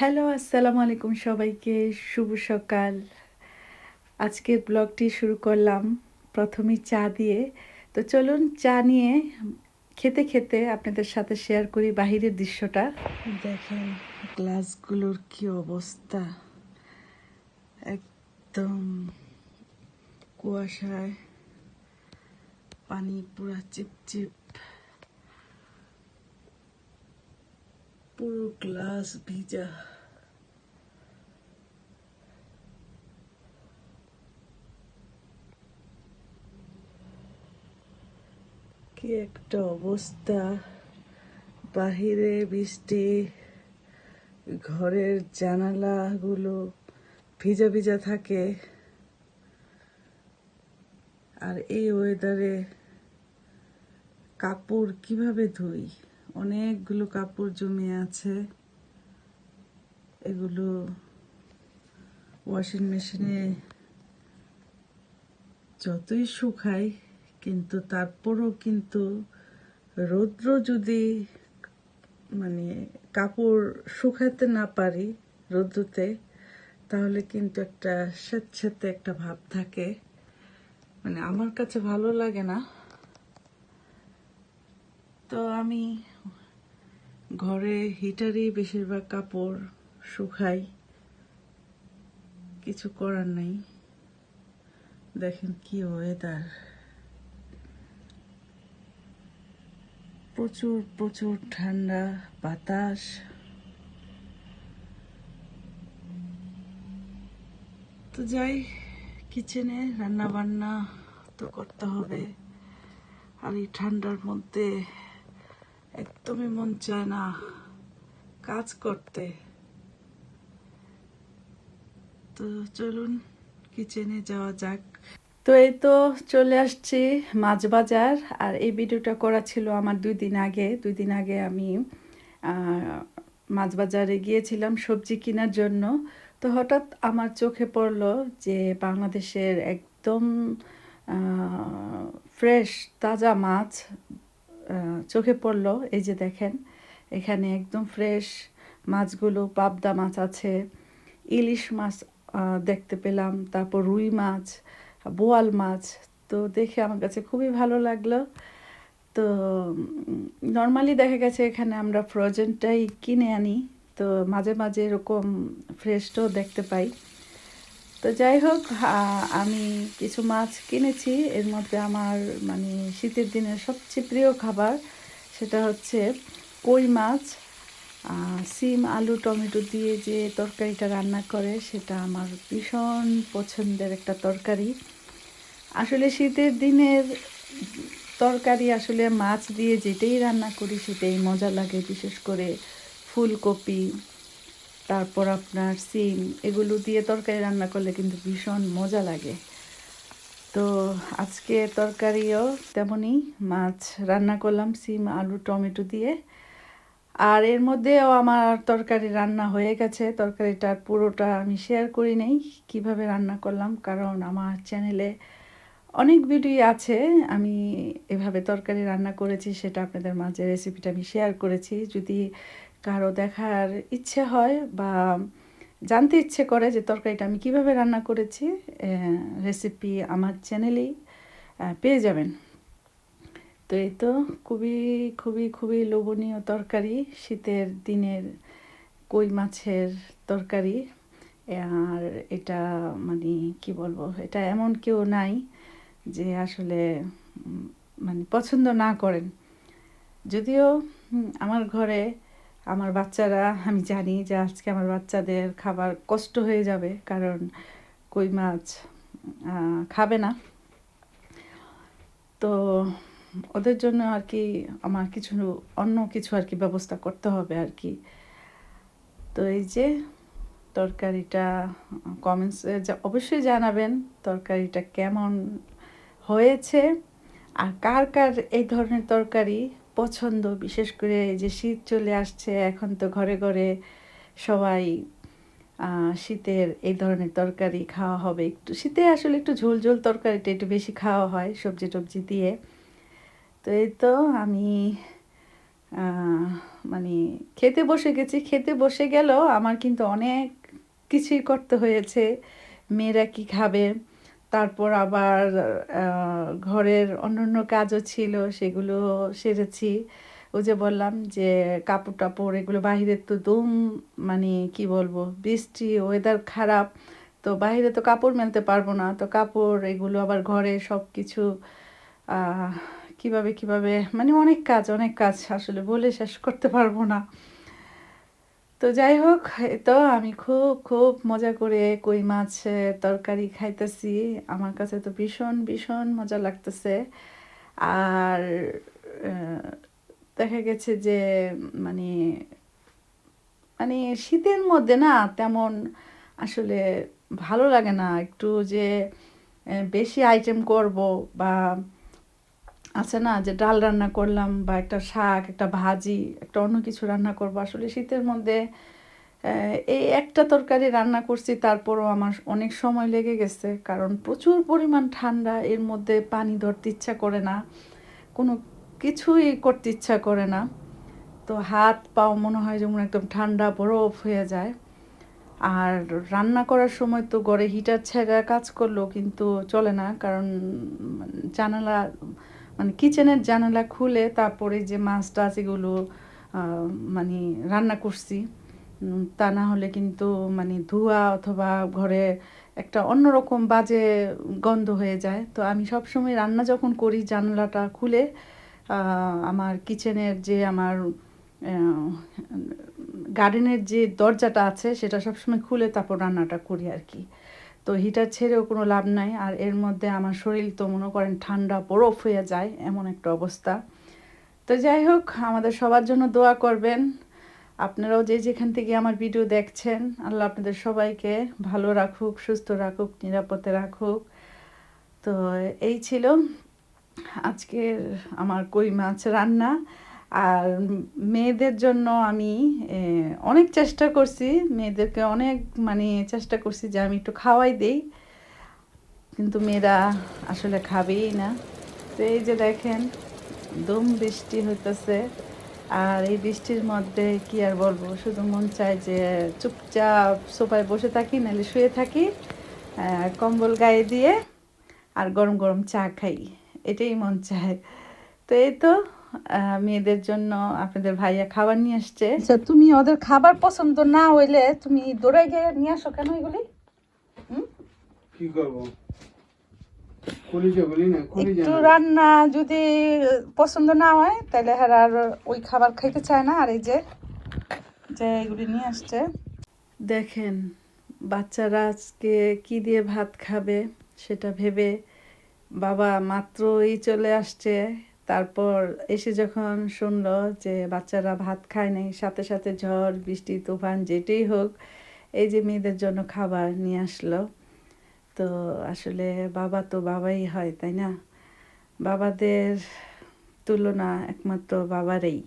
Hello, আসসালামু আলাইকুম সবাইকে। শুভ সকাল। আজকের ব্লগটি শুরু করলাম প্রথমেই চা দিয়ে। তো চলুন চা নিয়ে খেতে খেতে আপনাদের সাথে শেয়ার করি বাহিরের দৃশ্যটা। দেখেন গ্লাসগুলোর কি অবস্থা। একদম কুয়াশায় পানি পুরা চিপচিপ। পুরো গ্লাস ভিজা। কি একটা অবস্থা। বাহিরে বৃষ্টি, ঘরের জানালাগুলো ভিজা ভিজা থাকে। আর এই ওয়েদারে কাপড় কীভাবে ধুই? অনেকগুলো কাপড় জমে আছে। এগুলো ওয়াশিং মেশিনে যতই শুকাই, কিন্তু তারপরও কিন্তু রৌদ্র যদি মানে কাপড় শুকাতে না পারি রৌদ্রতে, তাহলে কিন্তু একটা স্বেচ্ছাতে একটা ভাব থাকে। মানে আমার কাছে ভালো লাগে না। তো আমি ঘরে হিটারেই বেশিরভাগ কাপড় শুকাই কিছু করার নাই। দেখেন কি ওয়েদার প্রচুর প্রচুর ঠান্ডা বাতাস। তো যাই কিচেনে রান্না বান্না তো করতে হবে। আর এই ঠান্ডার মধ্যে একদমই মন চায় না কাজ করতে। তো চলুন কিচেনে যাওয়া যাক। তো এই তো চলে আসছি মাছ বাজার, আর এই ভিডিওটা করা ছিল আমার দুই দিন আগে। দুই দিন আগে আমি মাছ বাজারে গিয়েছিলাম সবজি কেনার জন্য। তো হঠাৎ আমার চোখে পড়ল যে বাংলাদেশের একদম ফ্রেশ তাজা মাছ চোখে পড়ল, এই যে দেখেন, এখানে একদম ফ্রেশ মাছগুলো, পাবদা মাছ আছে, ইলিশ মাছ দেখতে পেলাম, তারপর রুই মাছ, বোয়াল মাছ, তো দেখে আমার কাছে খুবই ভালো লাগল। তো নর্মালি দেখা গেছে এখানে আমরা ফ্রোজেনটাই কিনে আনি, তো মাঝে মাঝে এরকম ফ্রেশটাও দেখতে পাই। তো যাই হোক আমি কিছু মাছ কিনেছি। এর মধ্যে আমার মানে শীতের দিনের সবচেয়ে প্রিয় খাবার সেটা হচ্ছে কই মাছ। সিম, আলু, টমেটো দিয়ে যে তরকারিটা রান্না করে সেটা আমার ভীষণ পছন্দের একটা তরকারি। আসলে শীতের দিনের তরকারি আসলে মাছ দিয়ে যেটাই রান্না করি সেটাই মজা লাগে, বিশেষ করে ফুলকপি তারপর আপনার সিম, এগুলো দিয়ে তরকারি রান্না করলে কিন্তু ভীষণ মজা লাগে। তো আজকে তরকারিও তেমনই মাছ রান্না করলাম, সিম, আলু, টমেটো দিয়ে। আর এর মধ্যেও আমার তরকারি রান্না হয়ে গেছে। তরকারিটার পুরোটা আমি শেয়ার করি নেই, কীভাবে রান্না করলাম, কারণ আমার চ্যানেলে অনেক ভিডিও আছে। আমি এভাবে তরকারি রান্না করেছি, সেটা আপনাদের মাঝে রেসিপিটা আমি শেয়ার করেছি। যদি কারও দেখার ইচ্ছে হয় বা জানতে ইচ্ছে করে যে তরকারিটা আমি কীভাবে রান্না করেছি রেসিপি আমার চ্যানেলেই পেয়ে যাবেন। তো এই তো খুবই খুবই খুবই লোভনীয় তরকারি, শীতের দিনের কই মাছের তরকারি। আর এটা মানে কি বলব, এটা এমন কেউ নাই যে আসলে মানে পছন্দ না করেন। যদিও আমার ঘরে আমার বাচ্চারা, আমি জানি যে আজকে আমার বাচ্চাদের খাবার কষ্ট হয়ে যাবে, কারণ কই মাছ খাবে না। তো ওদের জন্য আর কি আমার কিছু, অন্য কিছু আর কি ব্যবস্থা করতে হবে আর কি। তো এই যে তরকারিটা কমেন্টসে অবশ্যই জানাবেন তরকারিটা কেমন হয়েছে, আর কার কার এই ধরনের তরকারি পছন্দ, বিশেষ করে যে শীত চলে আসছে, এখন তো ঘরে ঘরে সবাই শীতের এই ধরনের তরকারি খাওয়া হবে একটু। শীতে আসলে একটু ঝোল ঝোল তরকারিটা একটু বেশি খাওয়া হয়, সবজি টবজি দিয়ে। তো এই তো আমি মানে খেতে বসে গেছি। খেতে বসে গেলেও আমার কিন্তু অনেক কিছুই করতে হয়েছে। মেয়েরা কি খাবে? তারপর আবার ঘরের অন্যান্য কাজও ছিল, সেগুলো সেরেছি। ওই যে বললাম যে কাপড় টাপড়, এগুলো বাইরের তো দুম মানে কি বলব, বৃষ্টি ওয়েদার খারাপ, তো বাইরে তো কাপড় মেলতে পারব না। তো কাপড়, এগুলো আবার ঘরে সব কিছু কীভাবে কীভাবে মানে অনেক কাজ অনেক কাজ আসলে বলে শেষ করতে পারব না। তো যাই হোক, তো আমি খুব খুব মজা করে কই মাছ তরকারি খাইতেছি। আমার কাছে তো ভীষণ ভীষণ মজা লাগতেছে। আর দেখা গেছে যে মানে মানে শীতের মধ্যে না তেমন আসলে ভালো লাগে না। একটু যে বেশি আইটেম করব বা আছে না যে ডাল রান্না করলাম বা একটা শাক, একটা ভাজি, একটা অন্য কিছু রান্না করব। আসলে শীতের মধ্যে এই একটা তরকারি রান্না করছি, তারপরও আমার অনেক সময় লেগে গেছে। কারণ প্রচুর পরিমাণ ঠান্ডা, এর মধ্যে পানি ধরতে ইচ্ছা করে না। কোনো কিছুই করতে ইচ্ছা করে না। তো হাত পাও মনে হয় যেমন একদম ঠান্ডা বরফ হয়ে যায়। আর রান্না করার সময় তো ঘরে হিটার ছেড়ে কাজ করলেও কিন্তু চলে না। কারণ জানালা মানে কিচেনের জানালা খুলে তারপরে যে মাছ টাছ এগুলো মানে রান্না করছি তা না হলে কিন্তু মানে ধোঁয়া অথবা ঘরে একটা অন্যরকম বাজে গন্ধ হয়ে যায়। তো আমি সবসময় রান্না যখন করি, জানালাটা খুলে আমার কিচেনের যে আমার গার্ডেনের যে দরজাটা আছে, সেটা সবসময় খুলে তারপর রান্নাটা করি আর কি। তো হিটার ছেড়েও কোনো লাভ নাই। আর এর মধ্যে আমার শরীর তো মনে করেন ঠান্ডা বরফ হয়ে যায়, এমন একটা অবস্থা। তো যাই হোক, আমাদের সবার জন্য দোয়া করবেন। আপনারাও যে যেখান থেকে আমার ভিডিও দেখছেন, আল্লাহ আপনাদের সবাইকে ভালো রাখুক, সুস্থ রাখুক, নিরাপদে রাখুক। তো এই ছিল আজকের আমার কই মাছ রান্না। আর মেয়েদের জন্য আমি অনেক চেষ্টা করছি, মেয়েদেরকে অনেক মানে চেষ্টা করছি যে আমি একটু খাওয়াই দেই, কিন্তু মেয়েরা আসলে খাবেই না। তো এই যে দেখেন দম বৃষ্টি হইতেছে, আর এই বৃষ্টির মধ্যে কি আর বলব, শুধু মন চায় যে চুপচাপ সোফায় বসে থাকি, নাহলে শুয়ে থাকি কম্বল গায়ে দিয়ে আর গরম গরম চা খাই, এটাই মন চায়। তো এই তো মেয়েদের জন্য আপনাদের ভাইয়া খাবার নিয়ে আসছে। আচ্ছা তুমি ওদের খাবার পছন্দ না হইলে তুমি দৌড়াই গিয়ে নিয়ে আসো কেন এগুলি? কি করব? একটু রান্না যদি পছন্দ না হয় তাহলে হ্যাঁ আর ওই খাবার খাইতে চায় না আর এই যে যে এগুলি নিয়ে আসছে। দেখেন বাচ্চারা আজকে কি দিয়ে ভাত খাবে সেটা ভেবে বাবা মাত্রই চলে আসছে। তারপর এসে যখন শুনলো যে বাচ্চারা ভাত খায় নাই, সাথে সাথে ঝড়, বৃষ্টি, তুফান, যেটাই হোক, এই যে মেয়েদের জন্য খাবার নিয়ে আসলো। তো আসলে বাবা তো বাবাই হয়, তাই না? বাবাদের তুলনা একমাত্র বাবারই।